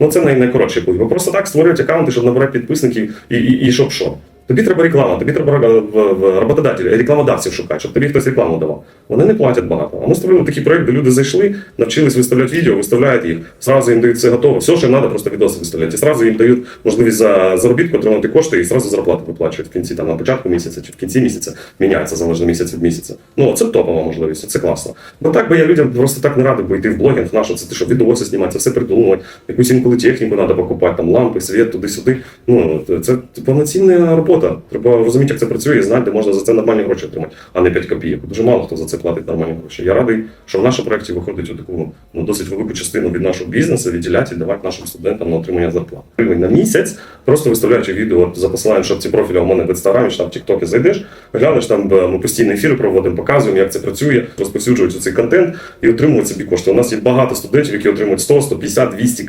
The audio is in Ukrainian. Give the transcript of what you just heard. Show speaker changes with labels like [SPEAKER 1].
[SPEAKER 1] Ну це най- найкоротший путь. Ви просто так створюють аккаунти, щоб набирати підписників і, і, і щоб що. Тобі треба реклама, тобі треба в рекламодавців шукати, щоб тобі хтось рекламу давав. Вони не платять багато. А ми створили такий проект, де люди зайшли, навчились виставляти відео, виставляють їх, зразу їм дають все готове. Все, що їм треба, просто відоси виставляти. І зразу їм дають можливість за заробітку отримати кошти і зразу зарплату виплачують в кінці, там на початку місяця чи в кінці місяця міняється залежно місяць від місяця. Ну це топова можливість, це класно. Бо так би я людям просто так не радив би йти в блогінг наш, це ти що відоси знімати, все придумувати, якусь інколи техніку треба покупати, там лампи, світ, туди-сюди. Ну це повноцінна робота. Треба розуміти, як це працює, і знати, де можна за це нормальні гроші отримати, а не 5 копійок. Дуже мало хто за це платить нормальні гроші. Я радий, що в нашому проєкті виходить таку ну, досить велику частину від нашого бізнесу відділяти і давати нашим студентам на отримання зарплат. На місяць, просто виставляючи відео за посиланням шапці профіля у мене в інстаграмі, чи там в Тіктокі зайдеш, глянеш там е, ми постійні ефіри проводимо, показуємо, як це працює, розповсюджують цей контент і отримують собі кошти. У нас є багато студентів, які отримують 100, 150, 200 к